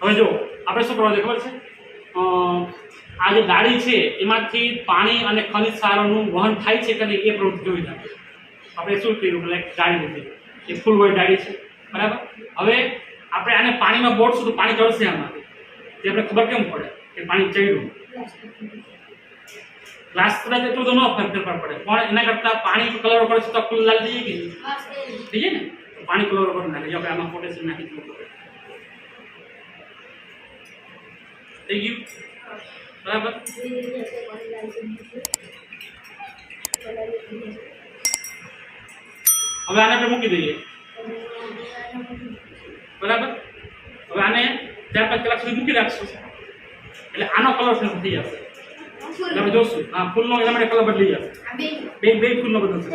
હવે જો આપણે શું કરવા છે ખબર છે? આ જે ડાળી છે એમાંથી પાણી અને ખનિજ સારોનું વહન થાય છે કે નહીં એ પ્રવૃત્તિ જોઈ નાખે આપણે શું કર્યું? એટલે ડાળી લીધી. એ ફૂલ હોય ડાળી છે. બરાબર? હવે આપણે આને પાણીમાં બોટશું તો પાણી ચડશે આમાં. તે આપણે ખબર કેમ પડે? કે પાણી ચડ્યું. ગ્લાસ કદાચ એટલું તો ન ફેર ફેરફાર પડે. પણ એના કરતાં પાણી કલર છે તો ફૂલ લાલ થઈ જાય કે થઈ જાય ને? પાણી કલર પર નાખે આપણે આમાં પોટેશિયમ નાખી દઉં થઈ ગયું બરાબર. હવે આને આપણે મૂકી દઈએ. બરાબર? હવે આને ચાર પાંચ કલાક સુધી મૂકી રાખશું. એટલે આનો કલર થઈ જશે એટલે આપણે જોશું. હા ફૂલનો એના માટે કલર બદલી જશે બે. બે ફૂલનો બદલશે